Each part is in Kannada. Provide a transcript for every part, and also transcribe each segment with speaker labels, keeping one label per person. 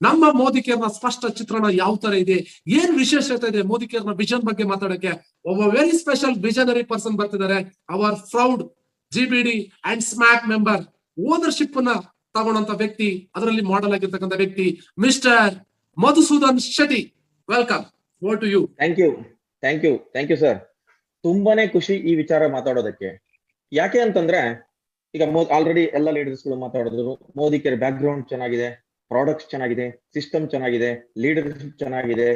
Speaker 1: ನಮ್ಮ ಮೋದಿ ಕೇರ್ನ ಸ್ಪಷ್ಟ ಚಿತ್ರಣ ಯಾವ ತರ ಇದೆ? ಏನ್ ವಿಶೇಷತೆ ಇದೆ ಮೋದಿ ಕೇರ್ನ ವಿಷನ್ ಬಗ್ಗೆ ಮಾತಾಡಕ್ಕೆ ಒಬ್ಬ ವೆರಿ ಸ್ಪೆಷಲ್ ವಿಷನರಿ ಪರ್ಸನ್ ಬರ್ತಿದ್ದಾರೆ. Our proud G B D and smack member ಓನರ್ಶಿಪ್ನ ತಗೊಂಡಂತ ವ್ಯಕ್ತಿ, ಅದರಲ್ಲಿ ಮಾಡಲ್ ಆಗಿರ್ತಕ್ಕಂಥ ವ್ಯಕ್ತಿ mister Madhusudan Shetty. Welcome to you
Speaker 2: thank you thank you thank you sir ತುಂಬಾನೇ ಖುಷಿ ಈ ವಿಚಾರ ಮಾತಾಡೋದಕ್ಕೆ. ಯಾಕೆ ಅಂತಂದ್ರೆ, ಈಗ ಆಲ್ರೆಡಿ ಎಲ್ಲ ಲೀಡರ್ಸ್ಗಳು ಮಾತಾಡಿದ್ರು ಮೋದಿ ಕೇರ್ ಬ್ಯಾಕ್ ಗ್ರೌಂಡ್ ಚೆನ್ನಾಗಿದೆ. ಪ್ರಾಡಕ್ಟ್ಸ್ ಚೆನ್ನಾಗಿದೆ ಸಿಸ್ಟಮ್ ಚೆನ್ನಾಗಿದೆ ಲೀಡರ್ಶಿಪ್ ಚೆನ್ನಾಗಿದೆ,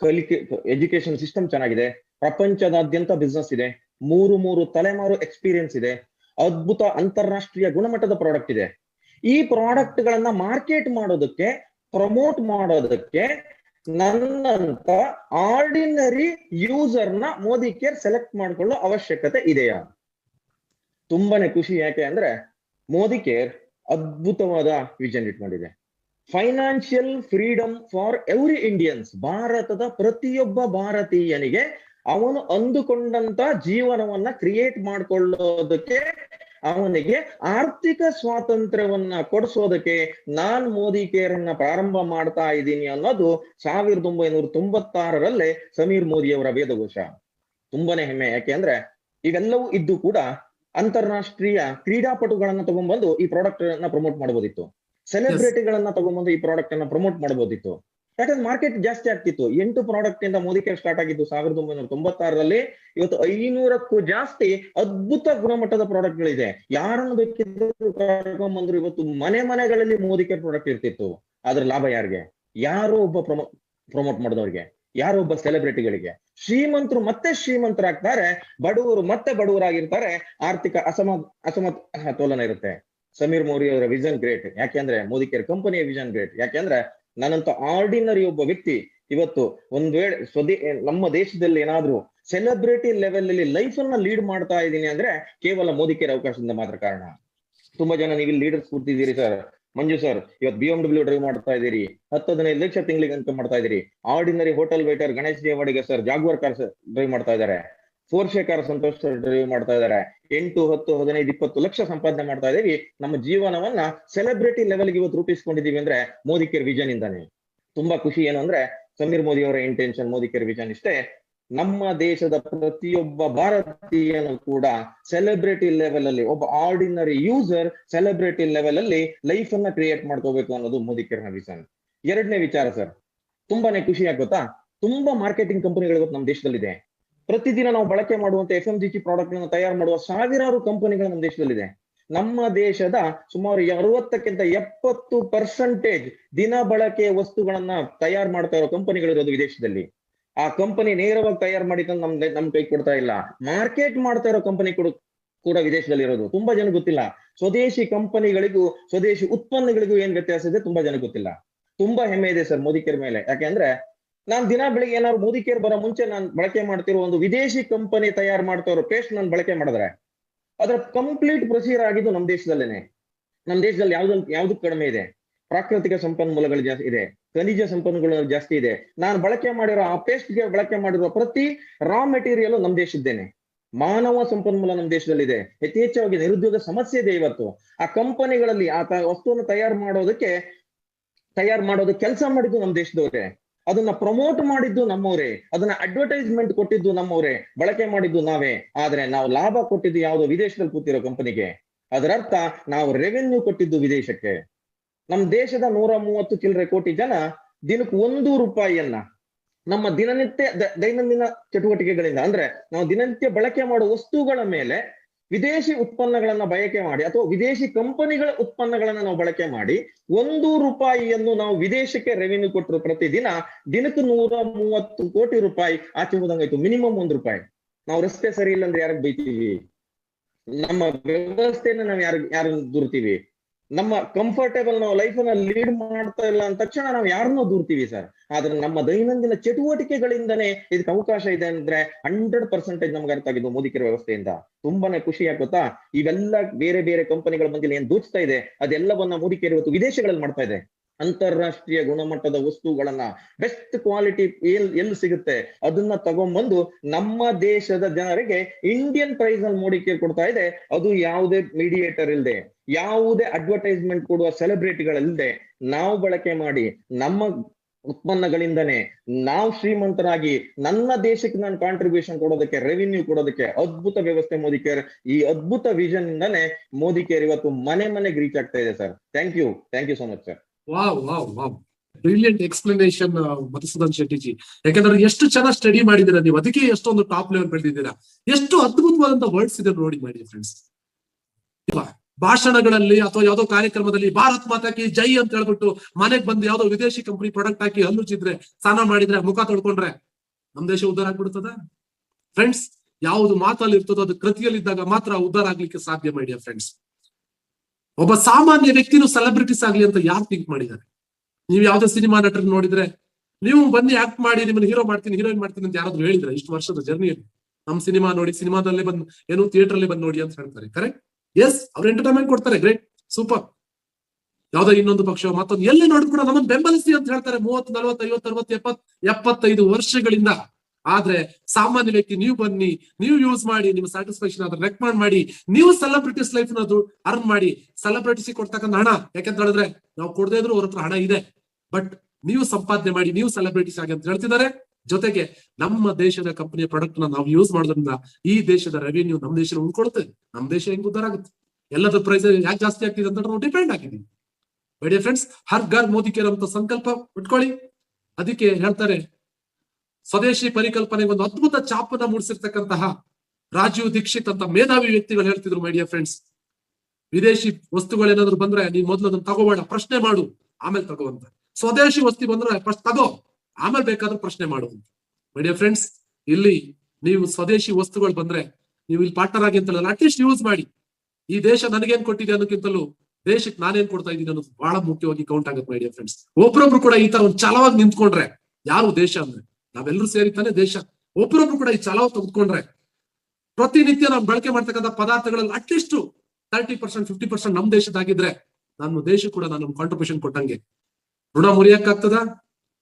Speaker 2: ಕಲಿಕೆ ಎಜುಕೇಶನ್ ಸಿಸ್ಟಮ್ ಚೆನ್ನಾಗಿದೆ, ಪ್ರಪಂಚದಾದ್ಯಂತ ಬಿಸ್ನೆಸ್ ಇದೆ, ಮೂರು ಮೂರು ತಲೆಮಾರು ಎಕ್ಸ್ಪೀರಿಯನ್ಸ್ ಇದೆ, ಅದ್ಭುತ ಅಂತಾರಾಷ್ಟ್ರೀಯ ಗುಣಮಟ್ಟದ ಪ್ರಾಡಕ್ಟ್ ಇದೆ. ಈ ಪ್ರಾಡಕ್ಟ್ ಗಳನ್ನ ಮಾರ್ಕೆಟ್ ಮಾಡೋದಕ್ಕೆ ಪ್ರಮೋಟ್ ಮಾಡೋದಕ್ಕೆ ನನ್ನಂತ ಆರ್ಡಿನರಿ ಯೂಸರ್ನ ಮೋದಿ ಕೇರ್ ಸೆಲೆಕ್ಟ್ ಮಾಡಿಕೊಳ್ಳೋ ಅವಶ್ಯಕತೆ ಇದೆಯಾ? ತುಂಬಾನೇ ಖುಷಿ ಯಾಕೆ ಅಂದ್ರೆ ಮೋದಿ ಕೇರ್ ಅದ್ಭುತವಾದ vision ಇಟ್ಕೊಂಡಿದೆ. Financial freedom for every Indians ಭಾರತದ ಪ್ರತಿಯೊಬ್ಬ ಭಾರತೀಯನಿಗೆ ಅವನು ಅಂದುಕೊಂಡಂತ ಜೀವನವನ್ನ ಕ್ರಿಯೇಟ್ ಮಾಡ್ಕೊಳ್ಳೋದಕ್ಕೆ, ಅವನಿಗೆ ಆರ್ಥಿಕ ಸ್ವಾತಂತ್ರ್ಯವನ್ನ ಕೊಡಿಸೋದಕ್ಕೆ ನಾನ್ ಮೋದಿ ಕೇರ್ ಅನ್ನ ಪ್ರಾರಂಭ ಮಾಡ್ತಾ ಇದ್ದೀನಿ ಅನ್ನೋದು ಸಾವಿರದ ಒಂಬೈನೂರ ತೊಂಬತ್ತಾರರಲ್ಲೇ ಸಮೀರ್ ಮೋದಿ ಅವರ ವೇದಘೋಷ. ತುಂಬಾನೇ ಹೆಮ್ಮೆ. ಯಾಕೆ ಅಂದ್ರೆ ಇವೆಲ್ಲವೂ ಇದ್ದು ಕೂಡ ಅಂತಾರಾಷ್ಟ್ರೀಯ ಕ್ರೀಡಾಪಟುಗಳನ್ನ ತಗೊಂಡ್ಬಂದು ಈ ಪ್ರಾಡಕ್ಟ್ ಅನ್ನ ಪ್ರಮೋಟ್ ಮಾಡಬಹುದಿತ್ತು ಸೆಲೆಬ್ರಿಟಿಗಳನ್ನ ತಗೊಂಡ್ಬಂದು ಈ ಪ್ರಾಡಕ್ಟ್ ಅನ್ನ ಪ್ರಮೋಟ್ ಮಾಡಬಹುದಿತ್ತು ಯಾಕಂದ್ರೆ ಮಾರ್ಕೆಟ್ ಜಾಸ್ತಿ ಆಗ್ತಿತ್ತು. ಎಂಟು ಪ್ರಾಡಕ್ಟ್ ಇಂದ ಮೋದಿ ಕೇರ್ ಸ್ಟಾರ್ಟ್ ಆಗಿದ್ದು ಸಾವಿರದ ಒಂಬೈನೂರ ತೊಂಬತ್ತಾರರಲ್ಲಿ ಇವತ್ತು ಐನೂರಕ್ಕೂ ಜಾಸ್ತಿ ಅದ್ಭುತ ಗುಣಮಟ್ಟದ ಪ್ರಾಡಕ್ಟ್ ಗಳಿದೆ. ಯಾರನ್ನು ಬೇಕಿದ್ರು ಕರ್ಕೊಂಡ್ಬಂದ್ರು ಇವತ್ತು ಮನೆ ಮನೆಗಳಲ್ಲಿ ಮೋದಿ ಕೇರ್ ಪ್ರಾಡಕ್ಟ್ ಇರ್ತಿತ್ತು. ಅದ್ರ ಲಾಭ ಯಾರಿಗೆ? ಯಾರೋ ಒಬ್ಬ ಪ್ರಮೋ ಪ್ರಮೋಟ್ ಮಾಡಿದವ್ರಿಗೆ. ಯಾರೋ ಒಬ್ಬ ಸೆಲೆಬ್ರಿಟಿಗಳಿಗೆ ಶ್ರೀಮಂತರು ಮತ್ತೆ ಶ್ರೀಮಂತರಾಗ್ತಾರೆ, ಬಡವರು ಮತ್ತೆ ಬಡವರಾಗಿರ್ತಾರೆ, ಆರ್ಥಿಕ ಅಸಮ ಅಸಮತೋಲನ ಇರುತ್ತೆ. ಸಮೀರ್ ಮೋರಿ ಅವರ ವಿಷನ್ ಗ್ರೇಟ್ ಯಾಕೆಂದ್ರೆ ಮೋದಿ ಕೇರ್ ಕಂಪನಿಯ ವಿಷನ್ ಗ್ರೇಟ್ ಯಾಕೆಂದ್ರೆ ನನ್ನಂತ ಆರ್ಡಿನರಿ ಒಬ್ಬ ವ್ಯಕ್ತಿ ಇವತ್ತು ಒಂದ್ ವೇಳೆ ಸ್ವದೇ, ನಮ್ಮ ದೇಶದಲ್ಲಿ ಏನಾದ್ರೂ ಸೆಲೆಬ್ರಿಟಿ ಲೆವೆಲ್ ಅಲ್ಲಿ ಲೈಫ್ ಅನ್ನ ಲೀಡ್ ಮಾಡ್ತಾ ಇದ್ದೀನಿ ಅಂದ್ರೆ ಕೇವಲ ಮೋದಿ ಕೇರ್ ಅವಕಾಶದಿಂದ ಮಾತ್ರ ಕಾರಣ. ತುಂಬಾ ಜನ ನೀವು ಲೀಡರ್ಸ್ ಕೂರ್ತಿದ್ದೀರಿ ಸರ್ ಮಂಜು ಸರ್ ಇವತ್ತು ಬಿ ಎಂ ಡಬ್ಲ್ಯೂ ಡ್ರೈವ್ ಮಾಡ್ತಾ ಇದ್ದೀರಿ. ಹತ್ತು, ಹದಿನೈದು ಲಕ್ಷ ತಿಂಗಳಿಗೆ ಅಂತ ಮಾಡ್ತಾ ಇದ್ದೀರಿ. Ordinary hotel waiter Ganesh Devadiga sir Jaguar cars drive ಮಾಡ್ತಾ ಇದ್ದಾರೆ. ಫೋರ್ಶೆ ಕಾರ್ ಸಂತೋಷ್ ಡ್ರೈವ್ ಮಾಡ್ತಾ ಇದ್ದಾರೆ ಎಂಟು, ಹತ್ತು, ಹದಿನೈದು, ಇಪ್ಪತ್ತು ಲಕ್ಷ ಸಂಪಾದನೆ ಮಾಡ್ತಾ ಇದೀವಿ. ನಮ್ಮ ಜೀವನವನ್ನ ಸೆಲೆಬ್ರಿಟಿ ಲೆವೆಲ್ಗೆ ಇವತ್ತು ರೂಪಿಸ್ಕೊಂಡಿದೀವಿ ಅಂದ್ರೆ ಮೋದಿ ಕೇರ್ ವಿಷನ್ ಇಂದಾನೆ. ತುಂಬಾ ಖುಷಿ ಏನು ಅಂದ್ರೆ ಸಮೀರ್ ಮೋದಿ ಅವರ ಇಂಟೆನ್ಷನ್ ಮೋದಿ ಕೇರ್ ವಿಷನ್ ಇಷ್ಟೇ. ನಮ್ಮ ದೇಶದ ಪ್ರತಿಯೊಬ್ಬ ಭಾರತೀಯನು ಕೂಡ ಸೆಲೆಬ್ರಿಟಿ ಲೆವೆಲ್ ಅಲ್ಲಿ ಒಬ್ಬ ಆರ್ಡಿನರಿ ಯೂಸರ್ ಸೆಲೆಬ್ರಿಟಿ ಲೆವೆಲ್ ಅಲ್ಲಿ ಲೈಫ್ ಅನ್ನ ಕ್ರಿಯೇಟ್ ಮಾಡ್ಕೋಬೇಕು ಅನ್ನೋದು ಮೋದಿ ಕೇರ್ನ ವಿಷನ್ ಎರಡನೇ ವಿಚಾರ ಸರ್ ತುಂಬಾನೇ ಖುಷಿ ಆಗುತ್ತಾ ತುಂಬಾ ಮಾರ್ಕೆಟಿಂಗ್ ಕಂಪನಿಗಳು ಇವತ್ತು ನಮ್ಮ ದೇಶದಲ್ಲಿದೆ. ಪ್ರತಿದಿನ ನಾವು ಬಳಕೆ ಮಾಡುವಂತ ಎಫ್ ಎಂ ಜಿ ಟಿ ಪ್ರಾಡಕ್ಟ್ಗಳನ್ನು ತಯಾರು ಮಾಡುವ ಸಾವಿರಾರು ಕಂಪನಿಗಳು ನಮ್ಮ ದೇಶದಲ್ಲಿದೆ. ನಮ್ಮ ದೇಶದ ಸುಮಾರು ಅರವತ್ತಕ್ಕಿಂತ ಎಪ್ಪತ್ತು ಪರ್ಸೆಂಟೇಜ್ ದಿನ ಬಳಕೆ ವಸ್ತುಗಳನ್ನ ತಯಾರು ಮಾಡ್ತಾ ಇರೋ ಕಂಪನಿಗಳಿರೋದು ವಿದೇಶದಲ್ಲಿ. ಆ ಕಂಪನಿ ನೇರವಾಗಿ ತಯಾರು ಮಾಡಿದ ನಮ್ ನಮ್ ಕೈ ಕೊಡ್ತಾ ಇಲ್ಲ. ಮಾರ್ಕೆಟ್ ಮಾಡ್ತಾ ಇರೋ ಕಂಪನಿ ಕೂಡ ಕೂಡ ವಿದೇಶದಲ್ಲಿ ಇರೋದು. ತುಂಬಾ ಜನ ಗೊತ್ತಿಲ್ಲ. ಸ್ವದೇಶಿ ಕಂಪನಿಗಳಿಗೂ, ಸ್ವದೇಶಿ ಉತ್ಪನ್ನಗಳಿಗೂ ಏನ್ ವ್ಯತ್ಯಾಸ ಇದೆ? ತುಂಬಾ ಜನ ಗೊತ್ತಿಲ್ಲ. ತುಂಬಾ ಹೆಮ್ಮೆ ಇದೆ ಸರ್ ಮೋದಿ ಕೇರ್ ಮೇಲೆ. ಯಾಕೆಂದ್ರೆ ನಾನ್ ದಿನ ಬೆಳಿಗ್ಗೆ ಏನಾದ್ರು ಮೋದಿ ಕೇರ್ ಬರೋ ಮುಂಚೆ ನಾನು ಬಳಕೆ ಮಾಡ್ತಿರೋ ಒಂದು ವಿದೇಶಿ ಕಂಪನಿ ತಯಾರು ಮಾಡ್ತಾ ಪೇಸ್ಟ್ ನಾನು ಬಳಕೆ ಮಾಡಿದ್ರೆ ಅದರ ಕಂಪ್ಲೀಟ್ ಪ್ರೊಸೀಜರ್ ಆಗಿದ್ದು ನಮ್ಮ ದೇಶದಲ್ಲೇನೆ. ನಮ್ಮ ದೇಶದಲ್ಲಿ ಯಾವ್ದು ಯಾವ್ದಕ್ ಕಡಿಮೆ ಇದೆ. ಪ್ರಾಕೃತಿಕ ಸಂಪನ್ಮೂಲಗಳು ಜಾಸ್ತಿ ಇದೆ. ಖನಿಜ ಸಂಪನ್ಮೂಲಗಳು ಜಾಸ್ತಿ ಇದೆ. ನಾನು ಬಳಕೆ ಮಾಡಿರೋ ಆ ಪೇಸ್ಟ್ಗೆ ಬಳಕೆ ಮಾಡಿರೋ ಪ್ರತಿ ರಾ ಮೆಟೀರಿಯಲ್ ನಮ್ಮ ದೇಶದ್ದೇನೆ. ಮಾನವ ಸಂಪನ್ಮೂಲ ನಮ್ಮ ದೇಶದಲ್ಲಿದೆ. ಅತಿ ಹೆಚ್ಚಾಗಿ ನಿರುದ್ಯೋಗ ಸಮಸ್ಯೆ ಇದೆ ಇವತ್ತು. ಆ ಕಂಪನಿಗಳಲ್ಲಿ ಆ ವಸ್ತುವನ್ನು ತಯಾರು ಮಾಡೋದಕ್ಕೆ, ತಯಾರು ಮಾಡೋದು ಕೆಲಸ ಮಾಡಿದ್ದು ನಮ್ಮ ದೇಶದವರೇ. ಅದನ್ನ ಪ್ರಮೋಟ್ ಮಾಡಿದ್ದು ನಮ್ಮವರೇ ಅದನ್ನ ಅಡ್ವರ್ಟೈಸ್ಮೆಂಟ್ ಕೊಟ್ಟಿದ್ದು ನಮ್ಮವರೇ ಬಳಕೆ ಮಾಡಿದ್ದು ನಾವೇ. ಆದ್ರೆ ನಾವು ಲಾಭ ಕೊಟ್ಟಿದ್ದು ಯಾವುದೋ ವಿದೇಶದಲ್ಲಿ ಕೂತಿರೋ ಕಂಪನಿಗೆ ಅದರರ್ಥ ನಾವು ರೆವೆನ್ಯೂ ಕೊಟ್ಟಿದ್ದು ವಿದೇಶಕ್ಕೆ. ನಮ್ಮ ದೇಶದ ನೂರ ಮೂವತ್ತು ಚಿಲ್ಲರೆ ಕೋಟಿ ಜನ ದಿನಕ್ಕೆ ಒಂದು ರೂಪಾಯಿಯನ್ನ ನಮ್ಮ ದಿನನಿತ್ಯ ದೈನಂದಿನ ಚಟುವಟಿಕೆಗಳಿಂದ, ಅಂದ್ರೆ ನಾವು ದಿನನಿತ್ಯ ಬಳಕೆ ಮಾಡುವ ವಸ್ತುಗಳ ಮೇಲೆ ವಿದೇಶಿ ಉತ್ಪನ್ನಗಳನ್ನ ಬಯಕೆ ಮಾಡಿ ಅಥವಾ ವಿದೇಶಿ ಕಂಪನಿಗಳ ಉತ್ಪನ್ನಗಳನ್ನ ನಾವು ಬಳಕೆ ಮಾಡಿ ಒಂದು ರೂಪಾಯಿಯನ್ನು ನಾವು ವಿದೇಶಕ್ಕೆ ರೆವಿನ್ಯೂ ಕೊಟ್ಟರು ಪ್ರತಿದಿನ ದಿನಕ್ಕೆ ನೂರ ಮೂವತ್ತು ಕೋಟಿ ರೂಪಾಯಿ ಆಚೆ ಹೋದಂಗಾಯ್ತು ಮಿನಿಮಮ್ ಒಂದು ರೂಪಾಯಿ. ನಾವು ರಸ್ತೆ ಸರಿ ಇಲ್ಲ ಅಂದ್ರೆ ಯಾರಿಗೆ ಬೈತೀವಿ? ನಮ್ಮ ವ್ಯವಸ್ಥೆಯನ್ನ ನಾವು ಯಾರು ಯಾರು ದೂರ್ತೀವಿ? ನಮ್ಮ ಕಂಫರ್ಟೇಬಲ್ ನಾವು ಲೈಫ್ ಅನ್ನ ಲೀಡ್ ಮಾಡ್ತಾ ಇಲ್ಲ ಅಂದ ತಕ್ಷಣ ನಾವು ಯಾರನ್ನೋ ದೂರ್ತೀವಿ ಸರ್ ಆದ್ರೆ ನಮ್ಮ ದೈನಂದಿನ ಚಟುವಟಿಕೆಗಳಿಂದನೇ ಇದಕ್ಕೆ ಅವಕಾಶ ಇದೆ ಅಂದ್ರೆ ಹಂಡ್ರೆಡ್ ಪರ್ಸೆಂಟೇಜ್ ನಮ್ಗೆ ಅರ್ಥ ಆಗಿದ್ದು ಮೋದಿಕರ ವ್ಯವಸ್ಥೆಯಿಂದ. ತುಂಬಾನೇ ಖುಷಿ ಆಗುತ್ತಾ? ಇವೆಲ್ಲ ಬೇರೆ ಬೇರೆ ಕಂಪನಿಗಳ ಬಂದಿಲ್ಲ ಏನ್ ದೂಚ್ತಾ ಇದೆ? ಅದೆಲ್ಲವನ್ನ ಮೋದಿಕೇರ್ ಇವತ್ತು ವಿದೇಶಗಳಲ್ಲಿ ಮಾಡ್ತಾ ಇದೆ. ಅಂತಾರಾಷ್ಟ್ರೀಯ ಗುಣಮಟ್ಟದ ವಸ್ತುಗಳನ್ನ ಬೆಸ್ಟ್ ಕ್ವಾಲಿಟಿ ಎಲ್, ಎಲ್ಲಿ ಸಿಗುತ್ತೆ? ಅದನ್ನ ತಗೊಂಡ್ಬಂದು ನಮ್ಮ ದೇಶದ ಜನರಿಗೆ ಇಂಡಿಯನ್ ಪ್ರೈಸ್ ಅಲ್ಲಿ ಮೋಡಿಕೆ ಕೊಡ್ತಾ ಇದೆ. ಅದು ಯಾವುದೇ ಮೀಡಿಯೇಟರ್ ಇಲ್ಲದೆ ಯಾವುದೇ ಅಡ್ವರ್ಟೈಸ್ಮೆಂಟ್ ಕೊಡುವ ಸೆಲೆಬ್ರಿಟಿಗಳಿಲ್ಲದೆ ನಾವು ಬಳಕೆ ಮಾಡಿ ನಮ್ಮ ಉತ್ಪನ್ನಗಳಿಂದನೇ ನಾವು ಶ್ರೀಮಂತರಾಗಿ ನನ್ನ ದೇಶಕ್ಕೆ ನಾನು ಕಾಂಟ್ರಿಬ್ಯೂಷನ್ ಕೊಡೋದಕ್ಕೆ ರೆವಿನ್ಯೂ ಕೊಡೋದಕ್ಕೆ ಅದ್ಭುತ ವ್ಯವಸ್ಥೆ ಮೋದಿ ಕೇರ್. ಈ ಅದ್ಭುತ ವಿಷನ್ ಇಂದಾನೆ ಮೋದಿ ಕೇರ್ ಇವತ್ತು ಮನೆ ಮನೆಗೆ ರೀಚ್ ಆಗ್ತಾ ಇದೆ sir thank you thank you so much sir
Speaker 1: wow wow wow. Brilliant explanation Madhusudan Shettyji. ಯಾಕಂದ್ರೆ ಎಷ್ಟು ಚೆನ್ನಾಗಿ ಸ್ಟಡಿ ಮಾಡಿದೀರಾ ನೀವು? ಅದಕ್ಕೆ ಎಷ್ಟೊಂದು ಟಾಪ್ ಲೆವೆಲ್ ಬೆಳೆದಿದ್ದೀರಾ ಎಷ್ಟು ಅದ್ಭುತವಾದಂತ ವರ್ಡ್ಸ್ ಇದೆ ನೋಡಿ ಮಾಡಿ ಫ್ರೆಂಡ್ಸ್ ಭಾಷಣಗಳಲ್ಲಿ ಅಥವಾ ಯಾವ್ದೋ ಕಾರ್ಯಕ್ರಮದಲ್ಲಿ ಭಾರತ್ ಮಾತಾಕಿ ಜೈ ಅಂತ ಹೇಳ್ಬಿಟ್ಟು ಮನೆಗ್ ಬಂದು ಯಾವ್ದೋ ವಿದೇಶಿ ಕಂಪನಿ ಪ್ರಾಡಕ್ಟ್ ಹಾಕಿ ಹಲ್ಲುಚಿದ್ರೆ ಸ್ನಾನ ಮಾಡಿದ್ರೆ, ಮುಖ ತೊಳ್ಕೊಂಡ್ರೆ, ನಮ್ ದೇಶ ಉದ್ದಾರ ಆಗ್ಬಿಡ್ತದ? ಫ್ರೆಂಡ್ಸ್ ಯಾವ್ದು ಮಾತಲ್ಲಿ ಇರ್ತದೋ ಅದು ಕೃತಿಯಲ್ಲಿದ್ದಾಗ ಮಾತ್ರ ಉದ್ದಾರ ಆಗ್ಲಿಕ್ಕೆ ಸಾಧ್ಯ ಮಾಡಿ ಫ್ರೆಂಡ್ಸ್ ಒಬ್ಬ ಸಾಮಾನ್ಯ ವ್ಯಕ್ತಿನೂ ಸೆಲೆಬ್ರಿಟೀಸ್ ಆಗ್ಲಿ ಅಂತ ಯಾರು ಥಿಂಕ್ ಮಾಡಿದ್ದಾರೆ? ನೀವು ಯಾವ್ದೋ ಸಿನಿಮಾ ನಟರ್ ನೋಡಿದ್ರೆ ನೀವು ಬನ್ನಿ ಆಕ್ಟ್ ಮಾಡಿ, ನಿಮ್ಮನ್ನ ಹೀರೋ ಮಾಡ್ತೀನಿ ಹೀರೋಯಿನ್ ಮಾಡ್ತೀನಿ ಅಂತ ಯಾರಾದ್ರೂ ಹೇಳಿದ್ರೆ ಇಷ್ಟು ವರ್ಷದ ಜರ್ನಿಯಲ್ಲಿ ನಮ್ ಸಿನಿಮಾ ನೋಡಿ, ಸಿನಿಮಾದಲ್ಲೇ ಬಂದು, ಏನು ಥಿಯೇಟರ್ ಅಲ್ಲಿ ಬಂದು ನೋಡಿ ಅಂತ ಹೇಳ್ತಾರೆ. ಕರೆಕ್ಟ್ ಎಸ್ ಅವ್ರು ಎಂಟರ್ಟೈನ್ಮೆಂಟ್ ಕೊಡ್ತಾರೆ. ಗ್ರೇಟ್ ಸೂಪರ್ ಯಾವ್ದೋ ಇನ್ನೊಂದು ಪಕ್ಷ, ಮತ್ತೊಂದು, ಎಲ್ಲಿ ನೋಡಿದ್ರು ಕೂಡ ನಮ್ಮನ್ನು ಬೆಂಬಲಿಸಿ ಅಂತ ಹೇಳ್ತಾರೆ. ಮೂವತ್ತು, ನಲವತ್ತು, ಐವತ್ತು, ಅರವತ್ತು ಎಪ್ಪತ್ ಎಪ್ಪತ್ತೈದು ವರ್ಷಗಳಿಂದ ಆದ್ರೆ ಸಾಮಾನ್ಯ ವ್ಯಕ್ತಿ ನೀವು ಬನ್ನಿ, ನೀವು ಯೂಸ್ ಮಾಡಿ, ನಿಮ್ಮ ಸ್ಯಾಟಿಸ್ಫ್ಯಾಕ್ಷನ್ ಅದ್ರ ರೆಕಮೆಂಡ್ ಮಾಡಿ, ನೀವು ಸೆಲೆಬ್ರಿಟೀಸ್ ಲೈಫ್ ನದು ಅರ್ನ್ ಮಾಡಿ ಸೆಲೆಬ್ರಿಟೀಸ್ ಕೊಡ್ತಕ್ಕಂಥ ಹಣ. ಯಾಕಂತ ಹೇಳಿದ್ರೆ ನಾವು ಕೊಡದೇ ಇದ್ರೂ ಅವ್ರ ಹತ್ರ ಹಣ ಇದೆ. ಬಟ್ ನೀವು ಸಂಪಾದನೆ ಮಾಡಿ, ನೀವು ಸೆಲೆಬ್ರಿಟೀಸ್ ಆಗಿ ಅಂತ ಹೇಳ್ತಿದ್ದಾರೆ. ಜೊತೆಗೆ ನಮ್ಮ ದೇಶದ ಕಂಪನಿಯ ಪ್ರಾಡಕ್ಟ್ನ ನಾವು ಯೂಸ್ ಮಾಡೋದ್ರಿಂದ ಈ ದೇಶದ ರೆವಿನ್ಯೂ ನಮ್ಮ ದೇಶ ಉಳ್ಕೊಳುತ್ತೆ. ನಮ್ಮ ದೇಶ ಹೆಂಗ್ ಉದ್ದಾರ ಆಗುತ್ತೆ? ಎಲ್ಲದ ಪ್ರೈಸ್ ಯಾಕೆ ಜಾಸ್ತಿ ಆಗ್ತಿದೆ ಅಂತ ನಾವು ಡಿಪೆಂಡ್ ಆಗಿದ್ದೀವಿ ಫ್ರೆಂಡ್ಸ್ ಹರ್ ಗರ್ ಮೋದಿ ಕೇರ್ ಅಂತ ಸಂಕಲ್ಪ ಇಟ್ಕೊಳ್ಳಿ ಅದಕ್ಕೆ ಹೇಳ್ತಾರೆ ಸ್ವದೇಶಿ ಪರಿಕಲ್ಪನೆಗೆ ಒಂದು ಅದ್ಭುತ ಚಾಪನ್ನ ಮೂಡಿಸಿರ್ತಕ್ಕಂತಹ ರಾಜೀವ್ ದೀಕ್ಷಿತ್ ಅಂತ ಮೇಧಾವಿ ವ್ಯಕ್ತಿಗಳು ಹೇಳ್ತಿದ್ರು ಮೈ ಡಿಯರ್ ಫ್ರೆಂಡ್ಸ್ ವಿದೇಶಿ ವಸ್ತುಗಳೇನಾದ್ರು ಬಂದ್ರೆ ನೀನ್ ಮೊದಲು ಅದನ್ನ ತಗೋಬೇಡ, ಪ್ರಶ್ನೆ ಮಾಡು, ಆಮೇಲೆ ತಗೋವಂತ ಸ್ವದೇಶಿ ವಸ್ತು ಬಂದ್ರೆ ಫಸ್ಟ್ ತಗೋ, ಆಮೇಲೆ ಬೇಕಾದ್ರೂ ಪ್ರಶ್ನೆ ಮಾಡು ಮೈ ಡಿಯರ್ ಫ್ರೆಂಡ್ಸ್ ಇಲ್ಲಿ ನೀವು ಸ್ವದೇಶಿ ವಸ್ತುಗಳು ಬಂದ್ರೆ ನೀವು ಇಲ್ಲಿ ಪಾರ್ಟ್ನರ್ ಆಗಿ ಅಂತಲ್ಲ ಅಟ್ಲೀಸ್ಟ್ ಯೂಸ್ ಮಾಡಿ. ಈ ದೇಶ ನನಗೇನ್ ಕೊಟ್ಟಿದೆ ಅನ್ನೋಕ್ಕಿಂತಲೂ ದೇಶಕ್ಕೆ ನಾನೇನ್ ಕೊಡ್ತಾ ಇದ್ದೀನಿ ಅನ್ನೋದು ಬಹಳ ಮುಖ್ಯವಾಗಿ ಕೌಂಟ್ ಆಗುತ್ತೆ ಮೈ ಡಿಯರ್ ಫ್ರೆಂಡ್ಸ್ ಒಬ್ರೊಬ್ರು ಕೂಡ ಈ ತರ ಒಂದು ಛಲವಾಗಿ ನಿಂತ್ಕೊಂಡ್ರೆ ಯಾರು ದೇಶ ಅಂದ್ರೆ? ನಾವೆಲ್ಲರೂ ಸೇರಿತಾನೆ ದೇಶ. ಒಬ್ರೊಬ್ರು ಕೂಡ ಈ ಚಲಾವ ತೆಗೆದುಕೊಂಡ್ರೆ ಪ್ರತಿನಿತ್ಯ ನಾವು ಬಳಕೆ ಮಾಡ್ತಕ್ಕಂಥ ಪದಾರ್ಥಗಳಲ್ಲಿ at least thirty percent fifty percent ನಮ್ ದೇಶದಾಗಿದ್ರೆ ನಮ್ಮ ದೇಶ ಕೂಡ ನಾನು ಕಾಂಟ್ರಿಬ್ಯೂಷನ್ ಕೊಟ್ಟಂಗೆ. ಋಣ ಮುರಿಯಕ್ಕಾಗ್ತದ?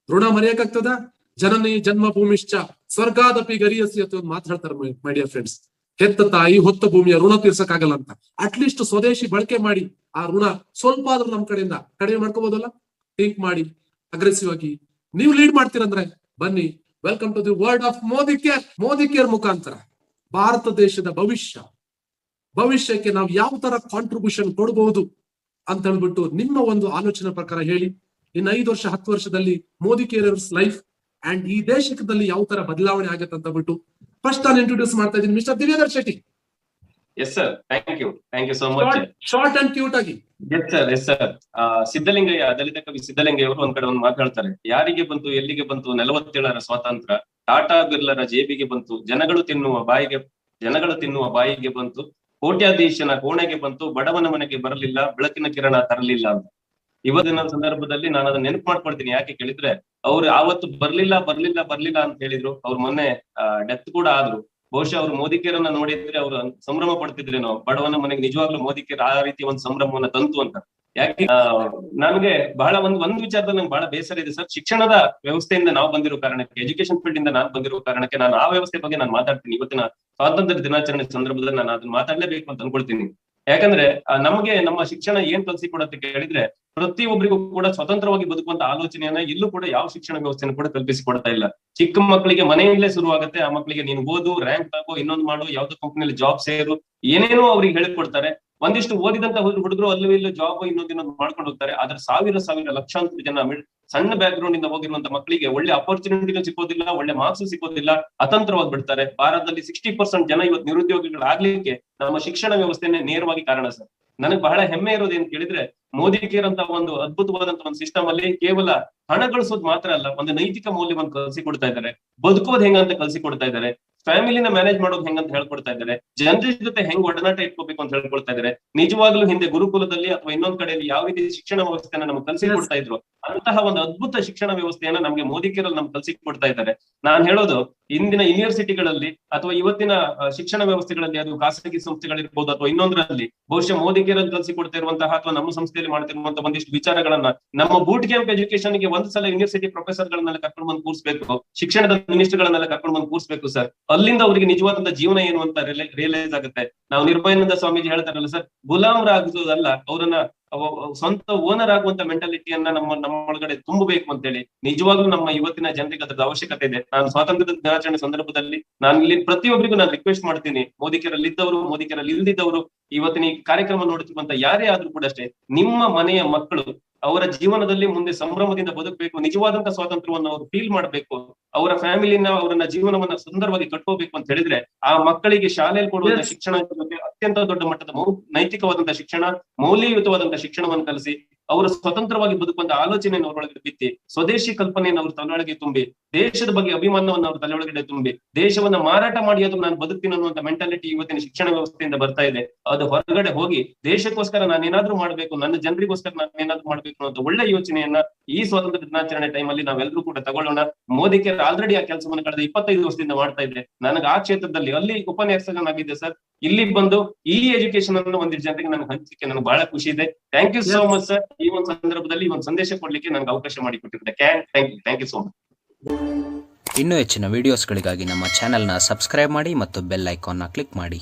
Speaker 1: ಋಣ ಮರೆಯಕ್ಕಾಗ್ತದ? ಜನನಿ ಜನ್ಮ ಭೂಮಿಶ್ಚ ಸ್ವರ್ಗಾದಪಿ ಗರಿಯಸಿ ಅಂತ ಒಂದು ಮಾತಾಡ್ತಾರೆ ಮೈ ಡಿಯರ್ ಫ್ರೆಂಡ್ಸ್ ಹೆತ್ತ ತಾಯಿ, ಹೊತ್ತ ಭೂಮಿಯ ಋಣ ತೀರ್ಸಕ್ಕಾಗಲ್ಲ ಅಂತ. ಅಟ್ಲೀಸ್ಟ್ ಸ್ವದೇಶಿ ಬಳಕೆ ಮಾಡಿ ಆ ಋಣ ಸ್ವಲ್ಪ ಆದ್ರೂ ನಮ್ ಕಡೆಯಿಂದ ಕಡಿಮೆ ಮಾಡ್ಕೋಬಹುದಲ್ಲ ಥಿಂಕ್ ಮಾಡಿ ಅಗ್ರೆಸಿವ್ ಆಗಿ. ನೀವು ಲೀಡ್ ಮಾಡ್ತೀರಂದ್ರೆ ಬನ್ನಿ welcome to the world of Modi care Modi care ಮುಖಾಂತರ, ಭಾರತ ದೇಶದ ಭವಿಷ್ಯ. ಭವಿಷ್ಯಕ್ಕೆ ನಾವು ಯಾವ ತರ ಕಾಂಟ್ರಿಬ್ಯೂಷನ್ ಕೊಡಬಹುದು ಅಂತ ಹೇಳ್ಬಿಟ್ಟು ನಿಮ್ಮ ಒಂದು ಆಲೋಚನೆ ಪ್ರಕಾರ ಹೇಳಿ. ಇನ್ನು ಐದು ವರ್ಷ, ಹತ್ತು ವರ್ಷದಲ್ಲಿ ಮೋದಿ ಕೇರರ್ಸ್ ಲೈಫ್ ಅಂಡ್ ಈ ದೇಶದಲ್ಲಿ ಯಾವ ತರ ಬದಲಾವಣೆ ಆಗತ್ತೆ ಅಂತ ಬಿಟ್ಟು ಫಸ್ಟ್ ನಾನು ಇಂಟ್ರೊಡ್ಯೂಸ್ ಮಾಡ್ತಾ ಇದ್ದೀನಿ mister Divyadhar Shetty.
Speaker 3: Yes sir thank you thank you so much
Speaker 1: short and cute ಆಗಿ.
Speaker 3: Yes sir yes sir Siddalingaiah ದಲಿತ ಕವಿ ಸಿದ್ದಲಿಂಗಯ್ಯ ಅವರು ಒಂದ್ ಕಡೆ ಒಂದು ಮಾತಾಡ್ತಾರೆ ಯಾರಿಗೆ ಬಂತು ಎಲ್ಲಿಗೆ ಬಂತು ನಲವತ್ತೇಳರ ಸ್ವಾತಂತ್ರ್ಯ? ಟಾಟಾ ಬಿರ್ಲರ ಜೇಬಿಗೆ ಬಂತು ಜನಗಳು ತಿನ್ನುವ ಬಾಯಿಗೆ ಜನಗಳು ತಿನ್ನುವ ಬಾಯಿಗೆ ಬಂತು ಕೋಟ್ಯಾಧೀಶನ ಕೋಣೆಗೆ ಬಂತು ಬಡವನ ಮನೆಗೆ ಬರಲಿಲ್ಲ ಬೆಳಕಿನ ಕಿರಣ ತರಲಿಲ್ಲ ಅಂತ. ಇವತ್ತಿನ ಸಂದರ್ಭದಲ್ಲಿ ನಾನು ಅದನ್ನ ನೆನಪು ಮಾಡ್ಕೊಳ್ತೀನಿ. ಯಾಕೆ ಕೇಳಿದ್ರೆ ಅವ್ರು ಆವತ್ತು ಬರ್ಲಿಲ್ಲ ಬರ್ಲಿಲ್ಲ ಬರ್ಲಿಲ್ಲ ಅಂತ ಹೇಳಿದ್ರು. ಅವ್ರು ಮೊನ್ನೆ ಡೆತ್ ಕೂಡ ಆದ್ರು. ಬಹುಶಃ ಅವ್ರು ಮೋದಿಕೇರನ್ನ ನೋಡಿದ್ರೆ ಅವ್ರು ಸಂಭ್ರಮ ಪಡ್ತಿದ್ರೇನೋ? ಬಡವನ ಮನೆಗೆ ನಿಜವಾಗ್ಲೂ ಮೋದಿಕೇರ್ ಆ ರೀತಿ ಒಂದು ಸಂಭ್ರಮವನ್ನ ತಂತು ಅಂತ. ಯಾಕೆ? ನನಗೆ ಬಹಳ ಒಂದು ಒಂದು ವಿಚಾರದಲ್ಲಿ ನಂಗೆ ಬಹಳ ಬೇಸರ ಇದೆ ಸರ್. ಶಿಕ್ಷಣದ ವ್ಯವಸ್ಥೆಯಿಂದ ನಾವು ಬಂದಿರೋ ಕಾರಣಕ್ಕೆ ಎಜುಕೇಶನ್ ಫೀಲ್ಡ್ ಇಂದ ನಾನು ಬಂದಿರೋ ಕಾರಣಕ್ಕೆ ನಾನು ಆ ವ್ಯವಸ್ಥೆ ಬಗ್ಗೆ ನಾನು ಮಾತಾಡ್ತೀನಿ. ಇವತ್ತಿನ ಸ್ವಾತಂತ್ರ್ಯ ದಿನಾಚರಣೆ ಸಂದರ್ಭದಲ್ಲಿ ನಾನು ಅದನ್ನ ಮಾತಾಡ್ಲೇಬೇಕು ಅಂತ ಅನ್ಕೊಳ್ತೀನಿ. ಯಾಕಂದ್ರೆ ನಮಗೆ ನಮ್ಮ ಶಿಕ್ಷಣ ಏನ್ ಕಲಿಸಿಕೊಡತ್ತೆ ಕೇಳಿದ್ರೆ ಪ್ರತಿಯೊಬ್ಬರಿಗೂ ಕೂಡ ಸ್ವತಂತ್ರವಾಗಿ ಬದುಕುವಂತ ಆಲೋಚನೆಯನ್ನ ಇಲ್ಲೂ ಕೂಡ ಯಾವ ಶಿಕ್ಷಣ ವ್ಯವಸ್ಥೆಯನ್ನು ಕೂಡ ಕಲ್ಪಿಸಿಕೊಡ್ತಾ ಇಲ್ಲ. ಚಿಕ್ಕ ಮಕ್ಕಳಿಗೆ ಮನೆಯಿಂದಲೇ ಶುರುವಾಗುತ್ತೆ, ಆ ಮಕ್ಕಳಿಗೆ ನೀನು ಓದು ರ್ಯಾಂಕ್ ತಗೋ, ಇನ್ನೊಂದು ಮಾಡು, ಯಾವ್ದೋ ಕಂಪನಿಯಲ್ಲಿ ಜಾಬ್ ಸೇರು, ಏನೇನೋ ಅವ್ರಿಗೆ ಹೇಳಿಕೊಡ್ತಾರೆ. ಒಂದಿಷ್ಟು ಓದಿದಂತ ಹುಡುಗರು ಅಲ್ಲೂ ಇಲ್ಲೂ ಜಾಬ್ ಇನ್ನೊಂದು ಇನ್ನೊಂದು ಮಾಡ್ಕೊಂಡು ಹೋಗ್ತಾರೆ. ಆದ್ರೆ ಸಾವಿರ ಸಾವಿರ ಲಕ್ಷಾಂತರ ಜನ ಸಣ್ಣ ಬ್ಯಾಕ್ ಗ್ರೌಂಡ್ ಇಂದ ಹೋಗಿರುವಂತ ಮಕ್ಕಳಿಗೆ ಒಳ್ಳೆ ಅಪರ್ಚುನಿಟಿನೂ ಸಿಗೋದಿಲ್ಲ ಒಳ್ಳೆ ಮಾರ್ಕ್ಸ್ ಸಿಗೋದಿಲ್ಲ ಅತಂತ್ರವಾಗಿ ಬಿಡ್ತಾರೆ. ಭಾರತದಲ್ಲಿ ಸಿಕ್ಸ್ಟಿ ಪರ್ಸೆಂಟ್ ಜನ ಇವತ್ತು ನಿರುದ್ಯೋಗಿಗಳಾಗ್ಲಿಕ್ಕೆ ನಮ್ಮ ಶಿಕ್ಷಣ ವ್ಯವಸ್ಥೆನೇ ನೇರವಾಗಿ ಕಾರಣ ಸರ್. ನನಗೆ ಬಹಳ ಹೆಮ್ಮೆ ಇರೋದು ಏನ್ ಕೇಳಿದ್ರೆ ಮೋದಿ ಕೇರ್ ಅಂತ ಒಂದು ಅದ್ಭುತವಾದಂತ ಒಂದು ಸಿಸ್ಟಮ್ ಅಲ್ಲಿ ಕೇವಲ ಹಣ ಗಳಿಸೋದು ಮಾತ್ರ ಅಲ್ಲ, ಒಂದು ನೈತಿಕ ಮೌಲ್ಯವನ್ನು ಕಲಿಸಿಕೊಡ್ತಾ ಇದ್ದಾರೆ. ಬದುಕೋದ್ ಕಲಸಿ ಕೊಡ್ತಾ ಇದ್ದಾರೆ. ಫ್ಯಾಮಿಲಿನ ಮ್ಯಾನೇಜ್ ಮಾಡೋದು ಹೆಂಗಂತ ಹೇಳ್ಕೊಡ್ತಾ ಇದ್ದಾರೆ. ಜನರ ಜೊತೆ ಹೆಂಗ್ ಒಡನಾಟ ಇಟ್ಕೋಬೇಕು ಅಂತ ಹೇಳ್ಕೊಡ್ತಾ ಇದ್ದಾರೆ. ನಿಜವಾಗ್ಲೂ ಹಿಂದೆ ಗುರುಕುಲದಲ್ಲಿ ಅಥವಾ ಇನ್ನೊಂದ್ ಕಡೆಯಲ್ಲಿ ಯಾವ ರೀತಿ ಶಿಕ್ಷಣ ವ್ಯವಸ್ಥೆನ ನಮ್ಗೆ ಕಲ್ಸಿ ಕೊಡ್ತಾ ಇದ್ರು ಅಂತಹ ಒಂದು ಅದ್ಭುತ ಶಿಕ್ಷಣ ವ್ಯವಸ್ಥೆಯನ್ನ ನಮ್ಗೆ ಮೋದಿಕರಲ್ಲಿ ನಮ್ಗೆ ಕಲ್ಸಿ ಕೊಡ್ತಾ ಇದ್ದಾರೆ. ನಾನ್ ಹೇಳೋದು ಇಂದಿನ ಯೂನಿವರ್ಸಿಟಿಗಳಲ್ಲಿ ಅಥವಾ ಇವತ್ತಿನ ಶಿಕ್ಷಣ ವ್ಯವಸ್ಥೆಗಳಲ್ಲಿ ಅದು ಖಾಸಗಿ ಸಂಸ್ಥೆಗಳಿರ್ಬೋದು ಅಥವಾ ಇನ್ನೊಂದರಲ್ಲಿ ಬಹುಶಃ ಮೋದಿಕರಲ್ಲಿ ಕಲ್ಸಿ ಕೊಡ್ತಾ ಇರುವಂತಹ ಅಥವಾ ನಮ್ಮ ಸಂಸ್ಥೆಯಲ್ಲಿ ಮಾಡ್ತಿರುವಂತಹ ಒಂದಿಷ್ಟು ವಿಚಾರಗಳನ್ನ ನಮ್ಮ ಬೂಟ್ ಕ್ಯಾಂಪ್ ಎಜುಕೇಶನ್ಗೆ ಒಂದ್ ಸಲ ಯೂನಿವರ್ಸಿಟಿ ಪ್ರೊಫೆಸರ್ ಗಳನ್ನೆಲ್ಲ ಕರ್ಕೊಂಡು ಬಂದು ಕೂರಿಸಬೇಕು ಶಿಕ್ಷಣದ ಮಿನಿಸ್ಟರ್ ಗಳನ್ನೆಲ್ಲ ಕರ್ಕೊಂಡು ಬಂದು ಕೂರಿಸಬೇಕು ಸರ್. ಅಲ್ಲಿಂದ ಅವರಿಗೆ ನಿಜವಾದಂತ ಜೀವನ ಏನು ಅಂತ ರಿಯಲೈಸ್ ಆಗುತ್ತೆ. ನಾವು ನಿರ್ಭಯಾನಂದ ಸ್ವಾಮೀಜಿ ಹೇಳ್ತಾರಲ್ಲ ಸರ್ ಗುಲಾಮರಾಗುವುದಲ್ಲ ಅವರನ್ನ, ಅವ- ಅವ ಸ್ವಂತ ಓನರ್ ಆಗುವಂತ ಮೆಂಟಾಲಿಟಿಯನ್ನ ನಮ್ಮ, ನಮ್ಮೊಳಗಡೆ ತುಂಬಬೇಕು ಅಂತೇಳಿ. ನಿಜವಾಗ್ಲೂ ನಮ್ಮ ಇವತ್ತಿನ ಜನರಿಗೆ ಅದ್ರದ್ದು ಅವಶ್ಯಕತೆ ಇದೆ. ನಾನು ಸ್ವಾತಂತ್ರ್ಯದ ದಿನಾಚರಣೆ ಸಂದರ್ಭದಲ್ಲಿ ನಾನು ಇಲ್ಲಿ ಪ್ರತಿಯೊಬ್ಬರಿಗೂ ನಾನು ರಿಕ್ವೆಸ್ಟ್ ಮಾಡ್ತೀನಿ. ಮೋದಿಕರಲ್ಲಿದ್ದವರು ಇದ್ದವರು ಮೋದಿಕರಲ್ಲಿ ಇಲ್ದಿದ್ದವರು, ಇವತ್ತಿನ ಈ ಕಾರ್ಯಕ್ರಮ ನೋಡುತ್ತಿರುವಂತ ಯಾರೇ ಆದ್ರೂ ಕೂಡ ಅಷ್ಟೇ, ನಿಮ್ಮ ಮನೆಯ ಮಕ್ಕಳು ಅವರ ಜೀವನದಲ್ಲಿ ಮುಂದೆ ಸಂಭ್ರಮದಿಂದ ಬದುಕಬೇಕು ನಿಜವಾದಂತ ಸ್ವಾತಂತ್ರ್ಯವನ್ನು ಅವರು ಫೀಲ್ ಮಾಡಬೇಕು ಅವರ ಫ್ಯಾಮಿಲಿನ ಅವರನ್ನ ಜೀವನವನ್ನ ಸುಂದರವಾಗಿ ಕಟ್ಕೋಬೇಕು ಅಂತ ಹೇಳಿದ್ರೆ ಆ ಮಕ್ಕಳಿಗೆ ಶಾಲೆಯಲ್ಲಿ
Speaker 1: ಕೊಡುವಂತಹ.
Speaker 3: ಶಿಕ್ಷಣ ಅತ್ಯಂತ ದೊಡ್ಡ ಮಟ್ಟದ ನೈತಿಕವಾದಂತಹ ಶಿಕ್ಷಣ ಮೌಲ್ಯಯುತವಾದಂತಹ ಶಿಕ್ಷಣವನ್ನು ಕಲಿಸಿ ಅವರು ಸ್ವತಂತ್ರವಾಗಿ ಬದುಕುವಂತ ಆಲೋಚನೆಯನ್ನು ಅವರೊಳಗೆ ಬಿತ್ತಿ ಸ್ವದೇಶಿ ಕಲ್ಪನೆಯನ್ನು ಅವರು ತಲೆಯೊಳಗೆ ತುಂಬಿ ದೇಶದ ಬಗ್ಗೆ ಅಭಿಮಾನವನ್ನು ಅವರು ತಲೆಯೊಳಗಡೆ ತುಂಬಿ ದೇಶವನ್ನ ಮಾರಾಟ ಮಾಡಿ ಅದು ನಾನು ಬದುಕ್ತೀನಿ ಅನ್ನುವಂತ ಮೆಂಟಾಲಿಟಿ ಇವತ್ತಿನ ಶಿಕ್ಷಣ ವ್ಯವಸ್ಥೆಯಿಂದ ಬರ್ತಾ ಇದೆ. ಅದು ಹೊರಗಡೆ ಹೋಗಿ ದೇಶಕ್ಕೋಸ್ಕರ ನಾನು ಏನಾದ್ರೂ ಮಾಡ್ಬೇಕು ನನ್ನ ಜನರಿಗೋಸ್ಕರ ನಾನು ಏನಾದ್ರು ಮಾಡ್ಬೇಕು ಅನ್ನೋ ಒಳ್ಳೆ ಯೋಚನೆಯನ್ನ ಈ ಸ್ವಾತಂತ್ರ್ಯ ದಿನಾಚರಣೆ ಟೈಮ್ ಅಲ್ಲಿ ನಾವೆಲ್ಲರೂ ಕೂಡ ತಗೊಳ್ಳೋಣ. ಮೋದಿ ಕೇರ್ ಆಲ್ರೆಡಿ ಆ ಕೆಲಸವನ್ನು ಕಳೆದ ಇಪ್ಪತ್ತೈದು ವರ್ಷದಿಂದ ಮಾಡ್ತಾ ಇದ್ದೆ ನನಗೆ ಆ ಕ್ಷೇತ್ರದಲ್ಲಿ ಅಲ್ಲಿ ಉಪನ್ಯಾಸಕನಾಗಿದ್ದೆ ಸರ್ ಇಲ್ಲಿ ಬಂದು ಈ ಎಜುಕೇಶನ್ ಅನ್ನು ಒಂದಿಷ್ಟು ಜನರಿಗೆ ನನಗೆ ಹಂಚಿಕೆ ನನಗೆ ಬಹಳ ಖುಷಿ ಇದೆ. Thank you so. Much sir ಈ ಒಂದು ಸಂದರ್ಭದಲ್ಲಿ ಒಂದು ಸಂದೇಶ ಕೊಡ್ಲಿಕ್ಕೆ ನನಗೆ ಅವಕಾಶ ಮಾಡಿಕೊಟ್ಟಿದ್ದೆ thank you thank you so much
Speaker 4: ಇನ್ನೂ ಹೆಚ್ಚಿನ ವಿಡಿಯೋಸ್ಗಳಿಗಾಗಿ ನಮ್ಮ ಚಾನೆಲ್ನ ಸಬ್ಸ್ಕ್ರೈಬ್ ಮಾಡಿ ಮತ್ತು ಬೆಲ್ ಐಕಾನ್ನ ಕ್ಲಿಕ್ ಮಾಡಿ.